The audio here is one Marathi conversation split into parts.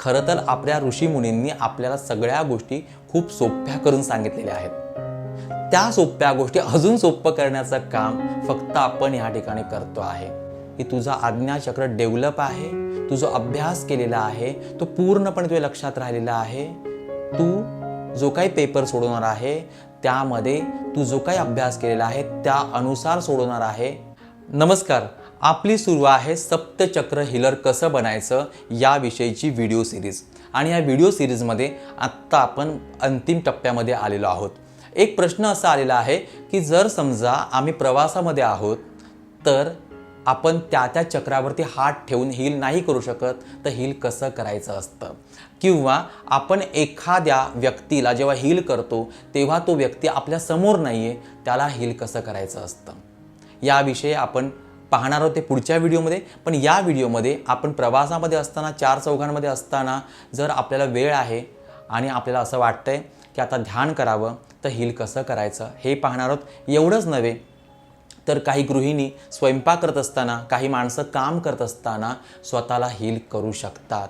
खरं तर आपल्या ऋषीमुनींनी आपल्याला सगळ्या गोष्टी खूप सोप्या करून सांगितलेल्या आहेत. त्या सोप्या गोष्टी अजून सोपं करण्याचं काम फक्त आपण या ठिकाणी करतो आहे. की तुझा आज्ञाचक्र डेव्हलप आहे तू जो अभ्यास केलेला आहे तो पूर्णपणे तुझ्या लक्षात राहिलेला आहे. तू जो काही पेपर सोडवणार आहे त्यामध्ये तू जो काही अभ्यास केलेला आहे त्या अनुसार सोडवणार आहे. नमस्कार आपली सुरू आहे सप्तचक्र हिलर कसं बनायचं याविषयीची व्हिडिओ सिरीज आणि या व्हिडिओ सिरीजमध्ये आत्ता आपण अंतिम टप्प्यामध्ये आलेलो आहोत. एक प्रश्न असा आलेला आहे की जर समजा आम्ही प्रवासामध्ये आहोत तर आपण त्या त्या चक्रावरती हात ठेवून हील नाही करू शकत तर हील कसं करायचं असतं? किंवा आपण एखाद्या व्यक्तीला जेव्हा हील करतो तेव्हा तो व्यक्ती आपल्यासमोर नाही आहे त्याला हील कसं करायचं असतं? याविषयी आपण पाहणार आहोत ते पुढच्या व्हिडिओमध्ये. पण या व्हिडिओमध्ये आपण प्रवासामध्ये असताना चार चौघांमध्ये असताना जर आपल्याला वेळ आहे आणि आपल्याला असं वाटतं आहे की आता ध्यान करावं तर हील कसं करायचं हे पाहणार आहोत. एवढंच नव्हे तर काही गृहिणी स्वयंपाक करत असताना काही माणसं काम करत असताना स्वतःला हील करू शकतात.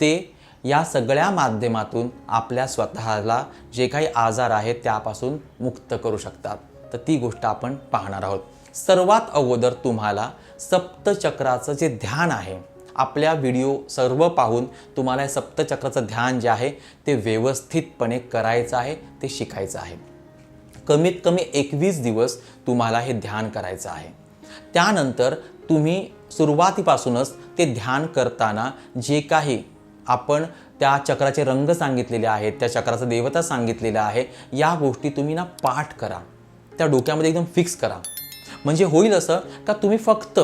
ते या सगळ्या माध्यमातून आपल्या स्वतःला जे काही आजार आहेत त्यापासून मुक्त करू शकतात. तर ती गोष्ट आपण पाहणार आहोत. सर्वात अगोदर तुम्हाला सप्तचक्राचं जे ध्यान आहे आपल्या व्हिडिओ सर्व पाहून तुम्हाला सप्तचक्राचं ध्यान जे आहे ते व्यवस्थितपणे करायचं आहे ते शिकायचं आहे. कमीत कमी एकवीस दिवस तुम्हाला हे ध्यान करायचं आहे. त्यानंतर तुम्ही सुरुवातीपासूनच ते ध्यान करताना जे काही आपण त्या चक्राचे रंग सांगितलेले आहेत त्या चक्राचं देवता सांगितलेलं आहे या गोष्टी तुम्ही ना पाठ करा. त्या डोक्यामध्ये एकदम फिक्स करा. म्हणजे होईल असं का तुम्ही फक्त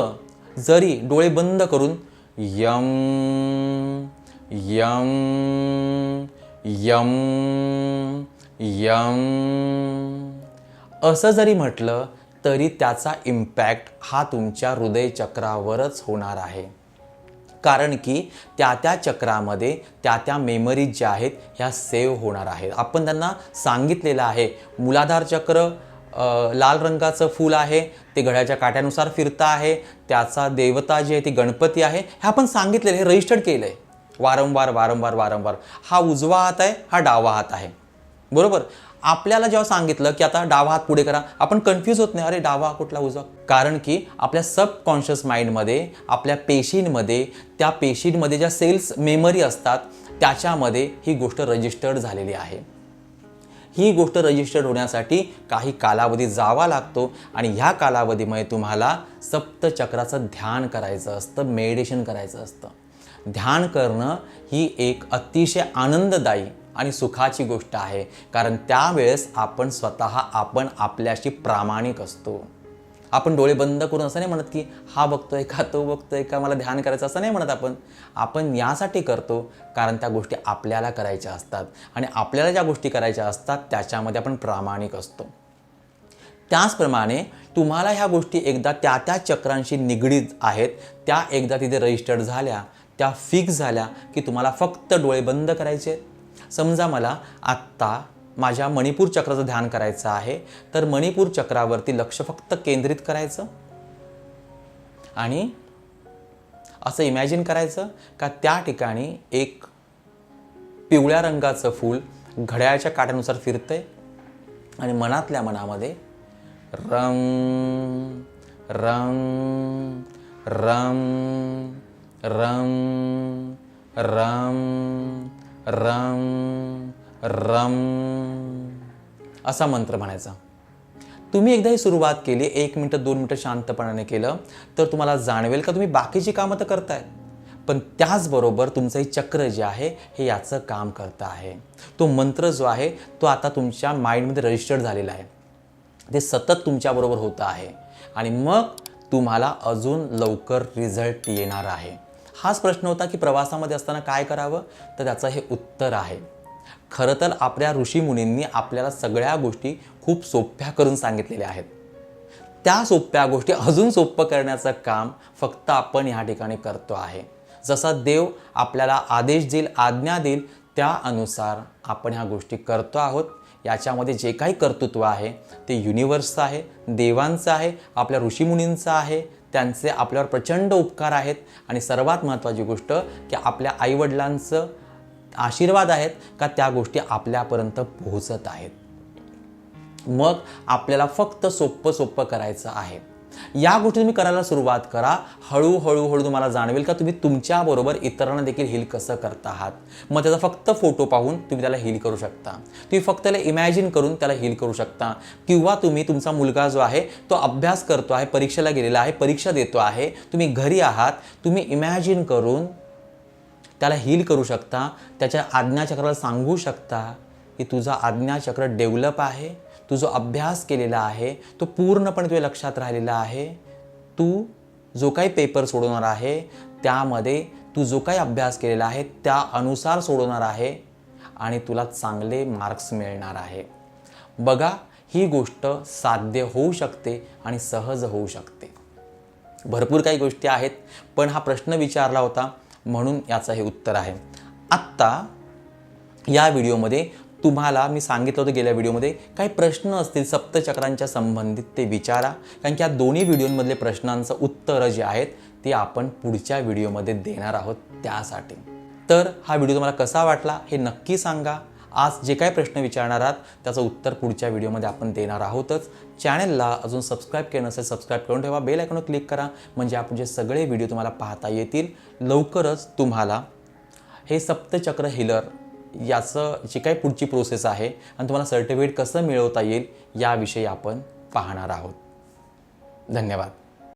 जरी डोळे बंद करून यम यम यम यम असं जरी म्हटलं तरी त्याचा इम्पॅक्ट हा तुमच्या हृदयचक्रावरच होणार आहे. कारण की त्या त्या चक्रामध्ये त्या त्या मेमरीज ज्या आहेत ह्या सेव्ह होणार आहेत. आपण त्यांना सांगितलेलं आहे मुलाधार चक्र लाल रंगाचं फूल आहे ते घड्याच्या काट्यानुसार फिरतं आहे त्याचा देवता जी आहे ती गणपती आहे. हे आपण सांगितलेलं हे रजिस्टर्ड केलं आहे वारंवार वारंवार वारंवार. हा उजवा हात आहे हा डावा हात आहे. बरोबर? आपल्याला जेव्हा सांगितलं की आता डावा हात पुढे करा आपण कन्फ्यूज होत नाही. अरे डावा कुठला उजवा? कारण की आपल्या सबकॉन्शियस माइंडमध्ये आपल्या पेशींमध्ये त्या पेशींमध्ये ज्या सेल्स मेमरी असतात त्याच्यामध्ये ही गोष्ट रजिस्टर्ड झालेली आहे. ही गोष्ट रजिस्टर्ड होण्यासाठी काही कालावधी जावा लागतो आणि ह्या कालावधीमध्ये तुम्हाला सप्तचक्राचं ध्यान करायचं असतं मेडिटेशन करायचं असतं. ध्यान करणं ही एक अतिशय आनंददायी आणि सुखाची गोष्ट आहे. कारण त्यावेळेस आपण स्वतः आपण आपल्याशी प्रामाणिक असतो. आपण डोळे बंद करून असं नाही म्हणत की हा बघतोय का तो बघतोय का मला ध्यान करायचं असं नाही म्हणत आपण आपण यासाठी करतो कारण त्या गोष्टी आपल्याला करायच्या असतात आणि आपल्याला ज्या गोष्टी करायच्या असतात त्याच्यामध्ये आपण प्रामाणिक असतो त्याचप्रमाणे तुम्हाला ह्या गोष्टी एकदा त्या त्या चक्रांशी निगडीत आहेत त्या एकदा तिथे रजिस्टर्ड झाल्या त्या फिक्स झाल्या की तुम्हाला फक्त डोळे बंद करायचे आहेत. समजा मला आत्ता माझ्या मणिपूर चक्राचं ध्यान करायचं आहे तर मणिपूर चक्रावरती लक्ष फक्त केंद्रित करायचं आणि असं इमॅजिन करायचं का त्या ठिकाणी एक पिवळ्या रंगाचं फूल घड्याळ्याच्या काट्यानुसार फिरतंय आणि मनातल्या मनामध्ये रम रम रम रम रम रम रम. असा मंत्र म्हणायचा. तुम्ही एकदा ही सुरुवात केली एक मिनटं दोन मिनटं शांतपणाने केलं तर तुम्हाला जाणवेल का तुम्ही बाकीची कामं तर करताय. पण त्याचबरोबर तुमचं हे चक्र जे आहे हे याचं काम करतं आहे. तो मंत्र जो आहे तो आता तुमच्या माइंडमध्ये रजिस्टर्ड झालेला आहे. ते सतत तुमच्याबरोबर होतं आहे. आणि मग तुम्हाला अजून लवकर रिझल्ट येणार आहे. हाच प्रश्न होता की प्रवासामध्ये असताना काय करावं? तर त्याचं हे उत्तर आहे. खरं तर आपल्या ऋषीमुनींनी आपल्याला सगळ्या गोष्टी खूप सोप्या करून सांगितलेल्या आहेत. त्या सोप्या गोष्टी अजून सोपं करण्याचं काम फक्त आपण ह्या ठिकाणी करतो आहे. जसा देव आपल्याला आदेश देईल आज्ञा देईल त्या अनुसार आपण ह्या गोष्टी करतो आहोत. याच्यामध्ये जे काही कर्तृत्व आहे ते युनिवर्सचं आहे देवांचं आहे आपल्या ऋषीमुनींचं आहे त्यांचे आपल्यावर प्रचंड उपकार आहेत. आणि सर्वात महत्त्वाची गोष्ट की आपल्या आईवडिलांचं आशीर्वाद आहेत का त्या गोष्टी आपल्यापर्यंत पोहोचत आहेत? मग आपल्याला फक्त सोपं सोपं करायचं आहे. या गोष्टी तुम्ही करायला सुरुवात करा. हळूहळू हळू तुम्हाला जाणवेल का तुम्ही तुमच्याबरोबर इतरांना देखील हील कसं करता आहात. मग त्याचा फक्त फोटो पाहून तुम्ही त्याला हील करू शकता. तुम्ही फक्त त्याला इमॅजिन करून त्याला हील करू शकता. किंवा तुम्ही तुमचा मुलगा जो आहे तो अभ्यास करतो आहे परीक्षेला गेलेला आहे परीक्षा देतो आहे. तुम्ही घरी आहात. तुम्ही इमॅजिन करून त्याला हील करू शकता. त्याच्या आज्ञाचक्राला सांगू शकता की तुझा आज्ञाचक्र डेव्हलप आहे. तू जो अभ्यास केलेला आहे तो पूर्णपणे तुझ्या लक्षात राहिलेला आहे. तू जो काही पेपर सोडवणार आहे त्यामध्ये तू जो काही अभ्यास केलेला आहे त्या अनुसार सोडवणार आहे आणि तुला चांगले मार्क्स मिळणार आहे. बघा ही गोष्ट साध्य होऊ शकते आणि सहज होऊ शकते. भरपूर काही गोष्टी आहेत पण हा प्रश्न विचारला होता म्हणून याचं हे उत्तर आहे. आत्ता या व्हिडिओमध्ये तुम्हाला मी सांगितलं होतं गेल्या व्हिडिओमध्ये काही प्रश्न असतील सप्तचक्रांच्या संबंधित ते विचारा. कारण की या दोन्ही व्हिडिओमधले प्रश्नांचं उत्तरं जे आहेत ते आपण पुढच्या व्हिडिओमध्ये देणार आहोत त्यासाठी. तर हा व्हिडिओ तुम्हाला कसा वाटला हे नक्की सांगा. आज जे काही प्रश्न विचारणार आहात त्याचं उत्तर पुढच्या व्हिडिओमध्ये आपण देणार आहोतच. चॅनलला अजून सबस्क्राईब केलं नसेल सबस्क्राईब करून ठेवा. बेल आयकॉनवर क्लिक करा. म्हणजे आपले सगळे व्हिडिओ तुम्हाला पाहता येतील लवकरच तुम्हाला हे सप्तचक्र हिलर याचं जी काही पुढची प्रोसेस आहे आणि तुम्हाला सर्टिफिकेट कसं मिळवता येईल याविषयी आपण पाहणार आहोत. धन्यवाद.